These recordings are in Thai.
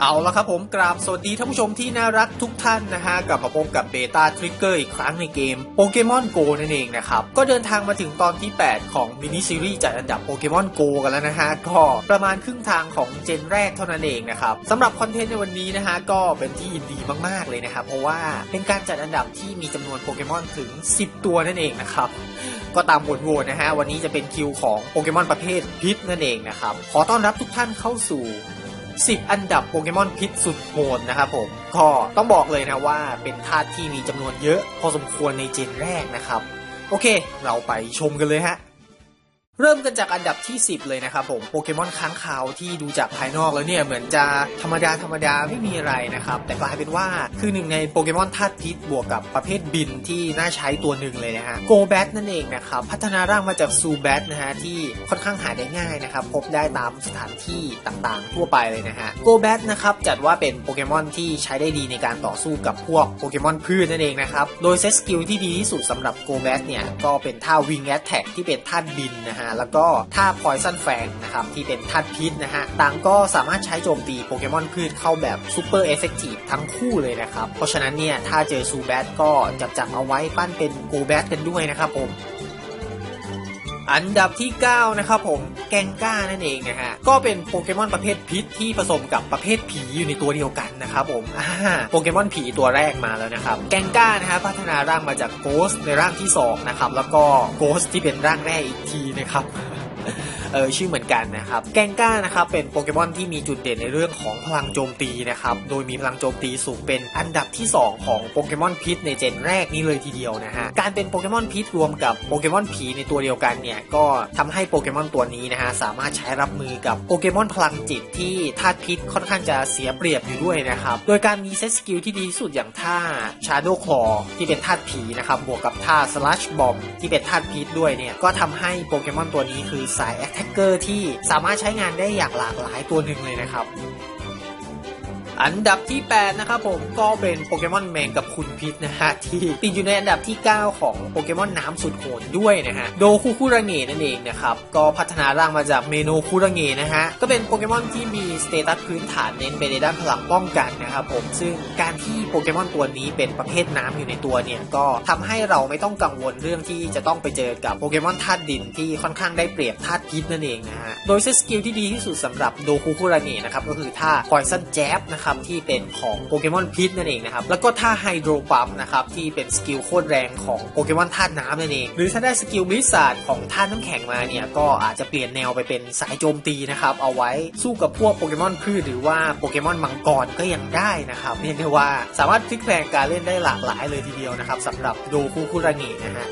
เอาละครับผมกราบสวัสดีท่านผู้ชมที่น่ารักทุกท่านนะฮะกลับมาพบกับเบต้าทริกเกอร์อีกครั้งในเกมโปเกมอนโกนั่นเองนะครับ ก็เดินทางมาถึงตอนที่ 8 ของมินิซีรีส์จัดอันดับโปเกมอนโกกันแล้วนะฮะ ก็ประมาณครึ่งทางของเจนแรกเท่านั้นเองนะครับสำหรับคอนเทนต์ในวันนี้นะฮะ ก็เป็นที่ยินดีมากๆเลยนะครับ เพราะว่าเป็นการจัดอันดับที่มีจำนวนโปเกมอนถึง 10 ตัวนั่นเองนะครับก็ตามบทโหวตนะฮะวันนี้จะเป็นคิวของโปเกมอนประเภทพิษนั่นเองนะครับขอต้อนรับทุกท่านเข้าสู่ 10 อันดับโปเกมอนพิษสุดโหดนะครับผม ก็ต้องบอกเลยนะว่าเป็นธาตุที่มีจำนวนเยอะพอสมควรในเจนแรกนะครับ โอเค เราไปชมกันเลยฮะ เริ่มกันจากอันดับที่ 10 เลยนะครับผมโปเกมอนค้างคาวที่ดูจากภายนอกแล้วเนี่ยเหมือนจะธรรมดาธรรมดาไม่มีอะไรนะครับ แต่กลายเป็นว่าคือหนึ่งในโปเกมอนธาตุพิษบวกกับประเภทบินที่น่าใช้ตัวหนึ่งเลยนะฮะโกแบทนั่นเองนะครับ พัฒนาร่างมาจากซูแบทนะฮะที่ค่อนข้างหาได้ง่ายนะครับ พบได้ตามสถานที่ต่างๆ ทั่วไปเลยนะฮะโกแบทนะครับจัดว่าเป็นโปเกมอนที่ใช้ได้ดีในการต่อสู้กับพวกโปเกมอนพืชนั่นเองนะครับโดยเซตสกิลที่ดีที่สุดสำหรับโกแบทเนี่ยก็เป็นท่าวิงแอตแท็กที่เป็นธาบินนะฮะแล้วก็ท่าพอยซันแฟงนะครับที่เป็นธาตุพิษนะฮะต่างก็สามารถใช้โจมตีโปเกมอนพืชเข้าแบบซูเปอร์เอฟเฟกตีฟทั้งคู่เลยนะครับ เพราะฉะนั้นเนี่ย ถ้าเจอซูแบทก็จับจับเอาไว้ปั้นเป็นโกแบทกันด้วยนะครับผม อันดับที่ 9 นะครับผมแกงก้านั่นเองนะฮะก็เป็นโปเกมอนประเภทพิษที่ผสมกับประเภทผีอยู่ในตัวเดียวกันนะครับผมอ่าโปเกมอนผีตัวแรกมาแล้วนะครับแกงก้านะฮะพัฒนาร่างมาจากโกสในร่างที่2นะครับแล้วก็โกสที่เป็นร่างแรกอีกทีนะครับ เออชื่อเหมือนกันนะครับ แกงก้านะครับเป็นโปเกมอนที่มีจุดเด่นในเรื่องของพลังโจมตีนะครับโดยมีพลังโจมตีสูงเป็นอันดับที่ 2 ของโปเกมอนพิษในเจนแรกนี้เลยทีเดียวนะฮะการเป็นโปเกมอนพิษรวมกับโปเกมอนผีในตัวเดียวกันเนี่ยก็ทำให้โปเกมอนตัวนี้นะฮะสามารถใช้รับมือกับโปเกมอนพลังจิตที่ธาตุพิษค่อนข้างจะเสียเปรียบอยู่ด้วยนะครับโดยการมีเซตสกิลที่ดีที่สุดอย่างท่า Shadow Claw ที่เป็นธาตุผีนะครับบวกกับท่า Slash Bomb ที่เป็นธาตุพิษด้วยเนี่ยก็ทำให้โปเกมอนตัวนี้คือสาย Attacker ที่เกอร์ที่สามารถใช้งานได้อย่างหลากหลายตัวหนึ่งเลยนะครับ อันดับที่ 8 นะครับผมก็เป็นโปเกมอนแมงกับคุณพิษนะฮะ ที่ติดอยู่ในอันดับที่ 9 ของโปเกมอนน้ำสุดโหดด้วยนะฮะ โดคุคุระเงนั่นเองนะครับ ก็พัฒนาร่างมาจากเมโนคุระเงนะฮะ ก็เป็นโปเกมอนที่มีสเตตัสพื้นฐานเน้นไปในด้านพลังป้องกันนะครับผมซึ่งการที่โปเกมอนตัวนี้เป็นประเภทน้ำอยู่ในตัวเนี่ย ก็ทำให้เราไม่ต้องกังวลเรื่องที่จะต้องไปเจอกับโปเกมอนธาตุดินที่ค่อนข้างได้เปรียบธาตุพิษนั่นเองนะฮะโดยสกิลที่ดีที่สุดสำหรับโดคุคุระเงนะครับก็คือท่า Poison Jab นะครับที่เป็นของโปเกมอนพิษนั่นเองนะครับแล้วก็ท่าไฮโดรปั๊มนะครับที่เป็นสกิลโคตรแรงของโปเกมอนธาตุน้ำนั่นเองหรือถ้าได้สกิลบิสซาดของธาตุน้ำแข็งมาเนี่ยก็อาจจะเปลี่ยนแนวไปเป็นสายโจมตีนะครับเอาไว้สู้กับพวกโปเกมอนพืชหรือว่าโปเกมอนมังกรก็ยังได้นะครับเรียกได้ว่าสามารถพลิกแปลงการเล่นได้หลากหลายเลยทีเดียวนะครับสำหรับโดคุคุระเงะนะฮะ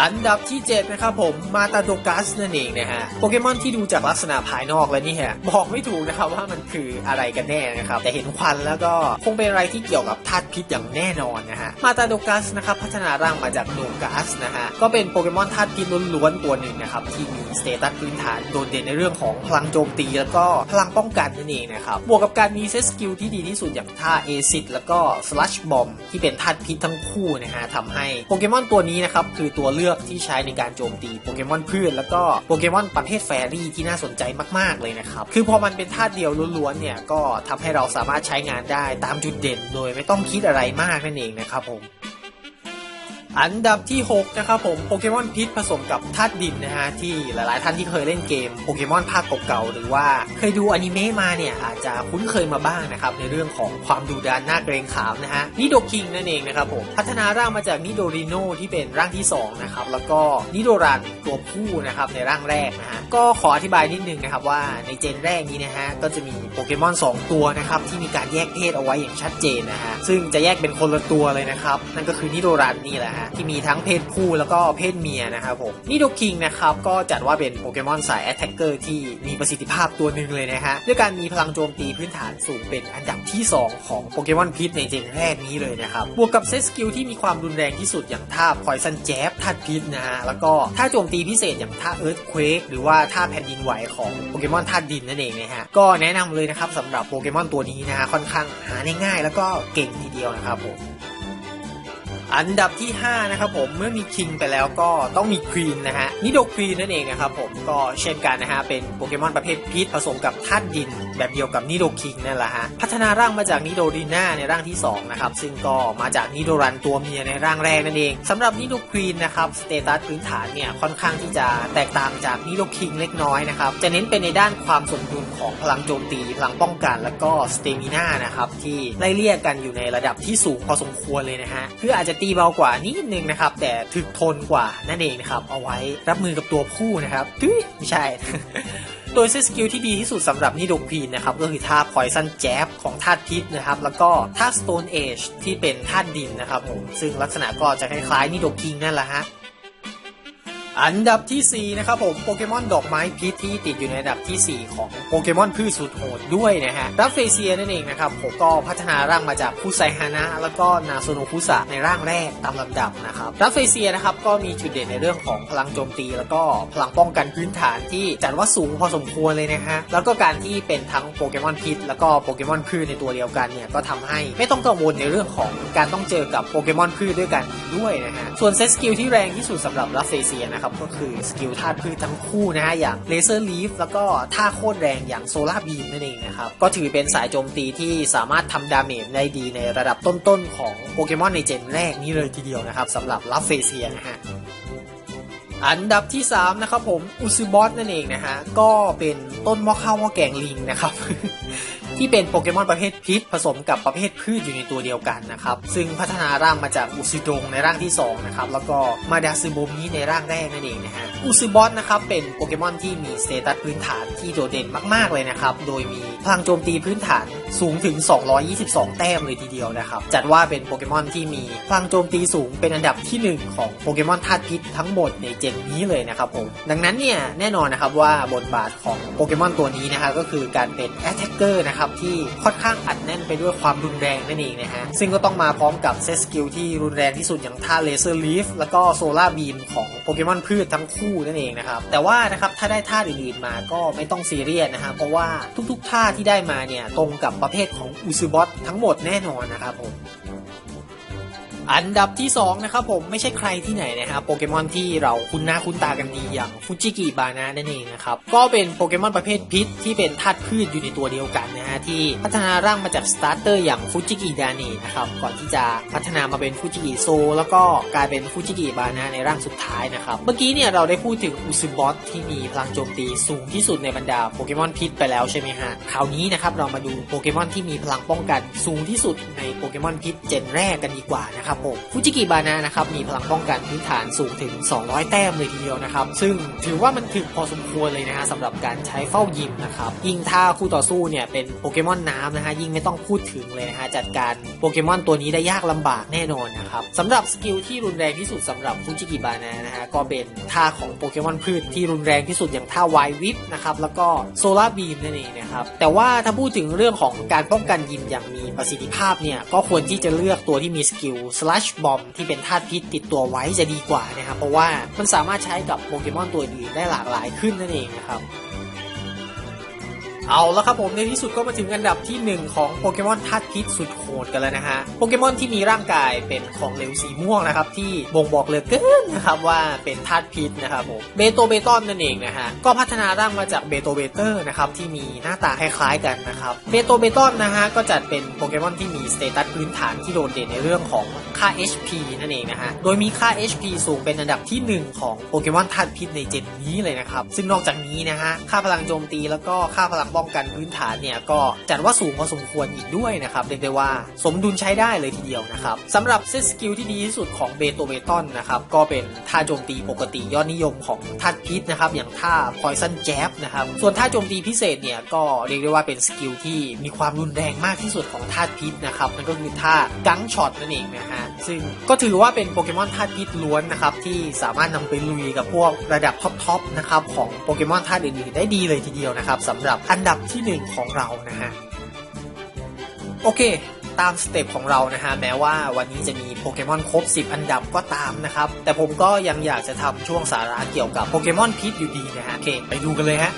อันดับที่7นะครับผมมาตาโดกัสนั่นเองนะฮะโปเกมอนที่ดูจากลักษณะภายนอกแล้วนี่ฮะบอกไม่ถูกนะครับว่ามันคืออะไรกันแน่นะครับแต่เห็นควันแล้วก็คงเป็นอะไรที่เกี่ยวกับธาตุพิษอย่างแน่นอนนะฮะมาตาโดกัสนะครับพัฒนาร่างมาจากโดกัสนะฮะก็เป็นโปเกมอนธาตุพิษล้วนๆตัวหนึ่งนะครับที่มีสเตตัสพื้นฐานโดดเด่นในเรื่องของพลังโจมตี แล้วก็พลังป้องกันนั่นเองนะครับบวกกับการมีเซตสกิลที่ดีที่สุดอย่างท่าเอซิดแล้วก็สลัชบอมที่เป็นธาตุพิษทั้งคู่นะฮะทำให้โปเกมอนตัวนี้นะครับคือตัวเลือกลือกที่ใช้ในการโจมตีโปเกมอนพืชแล้วก็โปเกมอนประเภทแฟรี่ที่น่าสนใจมาก ๆ เลยนะครับ คือพอมันเป็นธาตุเดียวล้วนๆเนี่ยก็ทำให้เราสามารถใช้งานได้ตามจุดเด่นโดยไม่ต้องคิดอะไรมากนั่นเองนะครับผม อันดับที่ 6 นะครับผมโปเกมอนพิษผสมกับธาตุดินนะฮะที่หลายๆ ท่านที่เคยเล่นเกมโปเกมอนภาคเก่าๆหรือว่าเคยดูอนิเมะมาเนี่ยอาจจะคุ้นเคยมาบ้างนะครับในเรื่องของความดุดันน่าเกรงขามนะฮะนิโดคิงนั่นเองนะครับผมพัฒนาร่างมาจากนิโดริโนที่เป็นร่างที่2นะครับแล้วก็นิโดรันตัวผู้นะครับในร่างแรกนะฮะก็ขออธิบายนิดนึงนะครับว่าในเจนแรกนี้นะฮะก็จะมีโปเกมอน2 ตัวนะครับที่มีการแยกเพศเอาไว้อย่างชัดเจนนะฮะซึ่งจะแยกเป็นคนละตัวเลยนะครับนั่นก็คือนิโดรันนี่แหละฮะที่มีทั้งเพศผู้แล้วก็เพศเมียนะครับผมนิโดคิงนะครับก็จัดว่าเป็นโปเกมอนสายแอตแทกเกอร์ที่มีประสิทธิภาพตัวหนึ่งเลยนะฮะด้วยการมีพลังโจมตีพื้นฐานสูงเป็นอันดับที่ 2 ของโปเกมอนพิษในเจนแรกนี้เลยนะครับบวกกับเซตสกิลที่มีความรุนแรงที่สุดอย่างท่าพอยซันแจ๊บธาตุพิษนะฮะแล้วก็ท่าโจมตีพิเศษอย่างท่าเอิร์ธเควกหรือว่าท่าแผ่นดินไหวของโปเกมอนธาตุดินนั่นเองนะฮะก็แนะนำเลยนะครับสำหรับโปเกมอนตัวนี้นะฮะค่อนข้างหาได้ง่ายแล้วก็เก่งทีเดียวนะครับผม อันดับที่ 5 นะครับผมเมื่อมีคิงไปแล้วก็ต้องมีควีนนะฮะนิโดควีนนั่นเองนะครับผมก็เช่นกันนะฮะเป็นโปเกมอนประเภทพิษผสมกับธาตุดิน แบบเดียวกับนิโดคิงนั่นแหละฮะพัฒนาร่างมาจากนิโดรีน่าในร่างที่2นะครับซึ่งก็มาจากนิโดรันตัวเมียในร่างแรกนั่นเองสำหรับนิโดควีนนะครับสเตตัสพื้นฐานเนี่ยค่อนข้างที่จะแตกต่างจากนิโดคิงเล็กน้อยนะครับจะเน้นเป็นในด้านความสมดุลของพลังโจมตีพลังป้องกัน แล้วก็สเตมิน่านะครับที่ไล่เลี่ยกันอยู่ในระดับที่สูงพอสมควรเลยนะฮะคืออาจจะตีเบากว่านิดนึงนะครับ แต่ถึกทนกว่านั่นเองนะครับ เอาไว้รับมือกับตัวผู้นะครับตุ้ยไม่ใช่ โดยเซตสกิลที่ดีที่สุดสำหรับนิโดควีนนะครับ ก็คือท่าพอยซันแจ๊บของธาตุพิษนะครับ แล้วก็ท่าสโตนเอชที่เป็นธาตุดินนะครับผมซึ่งลักษณะก็จะคล้ายๆนิโดคิงนั่นแหละฮะ อันดับทีสี่ 4 นะครับผมโปเกมอนดอกไม้พิษที่ติดอยู่ในอันดับทีสี่4 ของโปเกมอนพืชสุดโหดด้วยนะฮะรัฟเฟเซียนั่นเองนะครับผมก็พัฒนาร่างมาจากคุไซฮานะแล้วก็นาโซโนคุสะในร่างแรกตามลำดับนะครับรัฟเฟเซียนะครับก็มีจุดเด่นในเรื่องของพลังโจมตี แล้วก็พลังป้องกันพื้นฐานที่จัดว่าสูงพอสมควรเลยนะฮะแล้วก็การที่เป็นทั้งโปเกมอนพิษแล้วก็โปเกมอนพืชในตัวเดียวกันเนี่ยก็ทำให้ไม่ต้องกังวลในเรื่องของการต้องเจอกับโปเกมอนพืชด้วยกันด้วยนะฮะส่วนเซตสกิลที่แรงที่สุดสำหรับรัฟเฟเซียนะครับก็คือสกิลธาตุพืชทั้งคู่นะฮะอย่างเลเซอร์ลีฟแล้วก็ท่าโคตรแรงอย่างโซลาร์บีมนั่นเองนะครับก็ถือเป็นสายโจมตีที่สามารถทำดาเมจได้ดีในระดับต้นๆของโปเกมอนในเจนแรกนี้เลยทีเดียวนะครับสำหรับรัฟเฟเซียนะฮะอันดับที่ 3 นะครับผมอุซึบอสนั่นเองนะฮะก็เป็นต้นมอข้าวมอแกงลิงนะครับ ที่เป็นโปเกมอนประเภทพิษ ผสมกับประเภทพืชอยู่ในตัวเดียวกันนะครับ ซึ่งพัฒนาร่างมาจากอุซิดงในร่างที่ 2 นะครับ แล้วก็มาดาซึโบมิในร่างแรกนั่นเองนะฮะอุซิบอสนะครับเป็นโปเกมอนที่มีสเตตัสพื้นฐานที่โดดเด่นมากๆเลยนะครับ โดยมีพลังโจมตีพื้นฐาน สูงถึง 222 แต้มเลยทีเดียวนะครับ จัดว่าเป็นโปเกมอนที่มีพลังโจมตีสูงเป็นอันดับที่ 1 ของโปเกมอนธาตุพิษทั้งหมดในเจนนี้เลยนะครับผม ดังนั้นเนี่ยแน่นอนนะครับว่าบทบาทของโปเกมอนตัวนี้นะครับก็คือการเป็นแอตแทกเกอร์นะครับที่ค่อนข้างอัดแน่นไปด้วยความรุนแรงนั่นเองนะฮะ ซึ่งก็ต้องมาพร้อมกับเซสกิลที่รุนแรงที่สุดอย่างท่าเลเซอร์ลีฟแล้วก็โซลาร์บีมของโปเกมอนพืชทั้งคู่นั่นเองนะครับ แต่ว่านะครับถ้าได้ท่าอื่นๆมาก็ไม่ต้องซีเรียสนะฮะเพราะว่าทุกๆท่าที่ได้มาเนี่ยตรงกับประเภทของอุซูบอสทั้งหมดแน่นอนนะครับผม อันดับที่ 2 นะครับผมไม่ใช่ใครที่ไหนนะครับโปเกมอนที่เราคุ้นหน้าคุ้นตากันดีอย่างฟูจิกิบานะนั่นเองนะครับ ก็เป็นโปเกมอนประเภทพิษที่เป็นธาตุพืชอยู่ในตัวเดียวกันนะฮะที่พัฒนาร่างมาจากสตาร์เตอร์อย่างฟูจิกิดานะนะครับก่อนที่จะพัฒนามาเป็นฟูจิกิโซ แล้วก็กลายเป็นฟูจิกิบานะในร่างสุดท้ายนะครับ เมื่อกี้เนี่ยเราได้พูดถึงอุซึบอสที่มีพลังโจมตีสูงที่สุดในบรรดาโปเกมอนพิษไปแล้วใช่ไหมฮะคราวนี้นะครับเรามาดูโปเกมอนที่มีพลังป้องกันสูงที่สุดในโปเกมอนพิษเจนแรกกันดีกว่านะครับผมฟูจิกิบานะนะครับมีพลังป้องกันพื้นฐานสูงถึง 200 แต้มเลยทีเดียวนะครับ ซึ่งถือว่ามันถึกพอสมควรเลยนะฮะสำหรับการใช้เฝ้ายิมนะครับยิ่งถ้าคู่ต่อสู้เนี่ยเป็นโปเกมอนน้ำนะฮะยิ่งไม่ต้องพูดถึงเลยนะฮะจัดการโปเกมอนตัวนี้ได้ยากลำบากแน่นอนนะครับสำหรับสกิลที่รุนแรงที่สุดสำหรับฟูจิกิบานะนะฮะก็เป็นท่าของโปเกมอนพืชที่รุนแรงที่สุดอย่างท่าไววิปนะครับแล้วก็โซลาร์บีมนั่นเองนะครับแต่ว่าถ้าพูดถึงเรื่องของการป้องกันยิมอย่างมีประสิทธิภาพเนี่ยก็ควรที่จะเลือกตัวที่มีสกิล slash bomb ที่เป็นธาตุพิษติดตัวไว้จะดีกว่านะครับ เพราะว่ามันสามารถใช้กับโปเกมอนตัวอื่นได้หลากหลายขึ้นนั่นเองนะครับ เอาแล้วครับผมในที่สุดก็มาถึงอันดับที่ 1 ของโปเกมอนธาตุพิษสุดโหดกันแล้วนะฮะโปเกมอนที่มีร่างกายเป็นของเหลวสีม่วงนะครับที่บ่งบอกเลือเกินนะครับว่าเป็นธาตุพิษนะครับผมเบโตเบตอนนั่นเองนะฮะก็พัฒนาร่างมาจากเบโตเบเตอร์นะครับที่มีหน้าตาคล้ายๆกันนะครับเบโตเบตอนนะฮะก็จัดเป็นโปเกมอนที่มีสเตตัสพื้นฐานที่โดดเด่นในเรื่องของค่า HP นั่นเองนะฮะโดยมีค่า HP สูงเป็นอันดับที่ 1 ของโปเกมอนธาตุพิษในเจนนี้เลยนะครับซึ่งนอกจากนี้นะฮะค่าพลังโจมตีแล้วก็ค่าพลังป้องกันพื้นฐานเนี่ยก็จัดว่าสูงพอสมควรอีกด้วยนะครับเรียกได้ว่าสมดุลใช้ได้เลยทีเดียวนะครับสำหรับเซตสกิลที่ดีที่สุดของเบโตเบตอนนะครับก็เป็นท่าโจมตีปกติยอดนิยมของธาตุพิษนะครับอย่างท่า Poison Jab นะครับส่วนท่าโจมตีพิเศษเนี่ยก็เรียกได้ว่าเป็นสกิลที่มีความรุนแรงมากที่สุดของธาตุพิษนะครับนั่นก็คือท่ากังช็อตนั่นเองนะฮะซึ่งก็ถือว่าเป็นโปเกมอนธาตุพิษล้วนนะครับที่สามารถนำไปลุยกับพวกระดับท็อปๆนะครับของโปเกมอนธาตุอื่นๆได้ดีเลยทีเดียวนะครับสำหรับอันดับที่หนึ่งของเรานะฮะ โอเค ตามสเต็ปของเรานะฮะ แม้ว่าวันนี้จะมีโปเกมอนครบ 10 อันดับก็ตามนะครับ แต่ผมก็ยังอยากจะทำช่วงสาระเกี่ยวกับโปเกมอนพิษอยู่ดีนะฮะ โอเค ไปดูกันเลยฮะ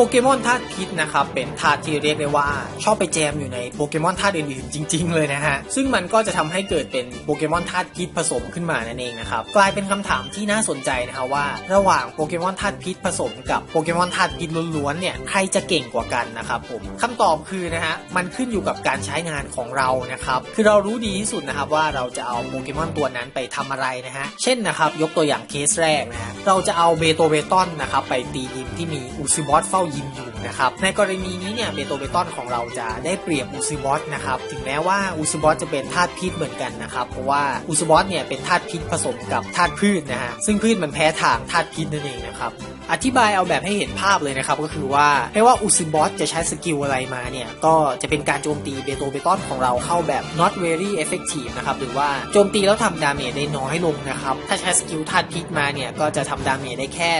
ปเกมอนธาตุพิษนะครับเป็นธาตุที่เรียกได้ว่า ชอบไปแจมอยู่ในโปเกมอนธาตุอื่นๆจริง ๆ เลยนะฮะ ซึ่งมันก็จะทำให้เกิดเป็นโปเกมอนธาตุพิษผสมขึ้นมานั่นเองนะครับ กลายเป็นคำถามที่น่าสนใจนะครับว่า ระหว่างโปเกมอนธาตุพิษผสมกับโปเกมอนธาตุพิษล้วนๆเนี่ยใครจะเก่งกว่ากันนะครับผมคำตอบคือนะฮะมันขึ้นอยู่กับการใช้งานของเรานะครับคือเรารู้ดีที่สุดนะครับว่าเราจะเอาโปเกมอนตัวนั้นไปทำอะไรนะฮะเช่นนะครับยกตัวอย่างเคสแรกนะฮะเราจะเอาเบโตเบตอนนะครับไปตียิมที่มีอุซิบอสเฝ้ายิมอยู่นะครับในกรณีนี้เนี่ยเบโตเบตอนของเราจะได้เปรียบอุซิบอสนะครับถึงแม้ว่าอุซิบอสจะเป็นธาตุพิษเหมือนกันนะครับเพราะว่าอุซิบอสเนี่ยเป็นธาตุพิษผสมกับธาตุพืชนะฮะซึ่งพืชมันแพ้ทางธาตุพิษนั่นเองนะครับอธิบายเอาแบบให้เห็นภาพเลยนะครับก็คือว่าไม่ว่าอุซิบอสจะใช้สกิลอะไรมาเนี่ยก็จะเป็นการโจมตีเบโตเบตอนของเราเข้าแบบ not very effective นะครับหรือว่าโจมตีแล้วทำดาเมจได้น้อยลงนะครับถ้าใช้สกิลธาตุพิษมาเนี่ยก็จะทำดาเมจได้แค่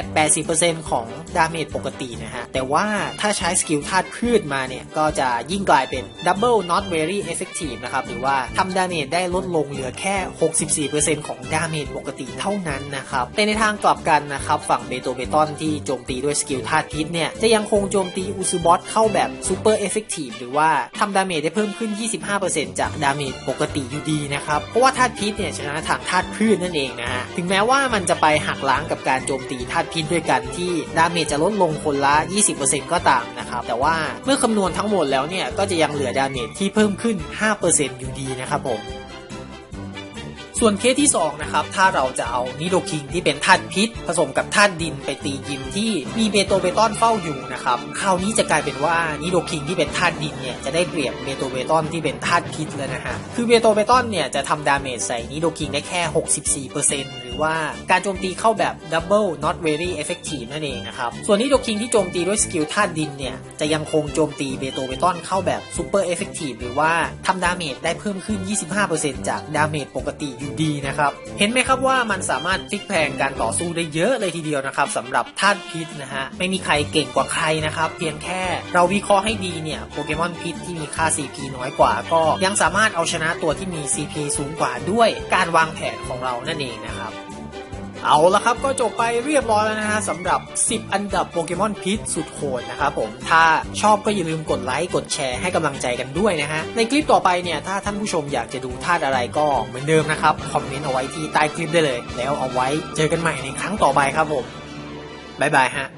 80%ของดาเมจปกตินะฮะแต่ว่าถ้าใช้สกิลธาตุพืชมาเนี่ย ก็จะยิ่งกลายเป็น double not very effective นะครับ หรือว่าทำดาเมจได้ลดลงเหลือแค่ 64%ของดาเมจปกติเท่านั้นนะครับ แต่ในทางกลับกันนะครับ ฝั่งเบโตเบตอนที่โจมตีด้วยสกิลธาตุพิษเนี่ย จะยังคงโจมตีอุซูบอสเข้าแบบซูเปอร์เอฟเฟกตีฟหรือว่าทำดาเมจได้เพิ่มขึ้น 25%จากดาเมจปกติอยู่ดีนะครับ เพราะว่าธาตุพิษเนี่ยชนะทางธาตุพืชนั่นเองนะฮะ ถึงแม้ว่ามันจะไปหักล้างกับการโจมตีธาตุพิษด้วยกันที่ดาเมจจะลดลงคนละ 20%ก็ตามนะครับ แต่ว่าเมื่อคำนวณทั้งหมดแล้วเนี่ย ก็จะยังเหลือดาเมจที่เพิ่มขึ้น 5%อยู่ดีนะครับผม ส่วนเคสที่2นะครับ ถ้าเราจะเอานิโดคิงที่เป็นธาตุพิษ ผสมกับธาตุดินไปตียิมที่มีเบโตเบตอนเฝ้าอยู่นะครับ คราวนี้จะกลายเป็นว่านิโดคิงที่เป็นธาตุดินเนี่ยจะได้เปรียบเบโตเบตอนที่เป็นธาตุพิษแล้วนะฮะ คือเบโตเบตอนเนี่ยจะทำดาเมจใส่นิโดคิงได้แค่ 64%หรื ว่าการโจมตีเข้าแบบ double not very effective นั่นเองนะครับ ส่วนนิโดคิงที่โจมตีด้วยสกิลธาตุดินเนี่ย จะยังคงโจมตีเบโตเบตอนเข้าแบบ super effective หรือว่าทำดาเมจได้เพิ่มขึ้น 25%จากดาเมจปกติอยู่ดีนะครับ เห็นไหมครับว่ามันสามารถพลิกแพงการต่อสู้ได้เยอะเลยทีเดียวนะครับสำหรับธาตุพิษนะฮะไม่มีใครเก่งกว่าใครนะครับ เพียงแค่เราวิเคราะห์ให้ดีเนี่ยโปเกมอนพิษที่มีค่า CP น้อยกว่า ก็ยังสามารถเอาชนะตัวที่มี CP สูงกว่าด้วยการวางแผนของเรานั่นเองนะครับ เอาละครับก็จบไปเรียบร้อยแล้วนะฮะสำหรับ 10 อันดับโปเกมอนพิษสุดโหดนะครับผม ถ้าชอบก็อย่าลืมกดไลค์กดแชร์ให้กำลังใจกันด้วยนะฮะ ในคลิปต่อไปเนี่ยถ้าท่านผู้ชมอยากจะดูธาตุอะไรก็เหมือนเดิมนะครับ คอมเมนต์เอาไว้ที่ใต้คลิปได้เลย แล้วเอาไว้เจอกันใหม่ในครั้งต่อไปครับผมบ๊ายบายฮะ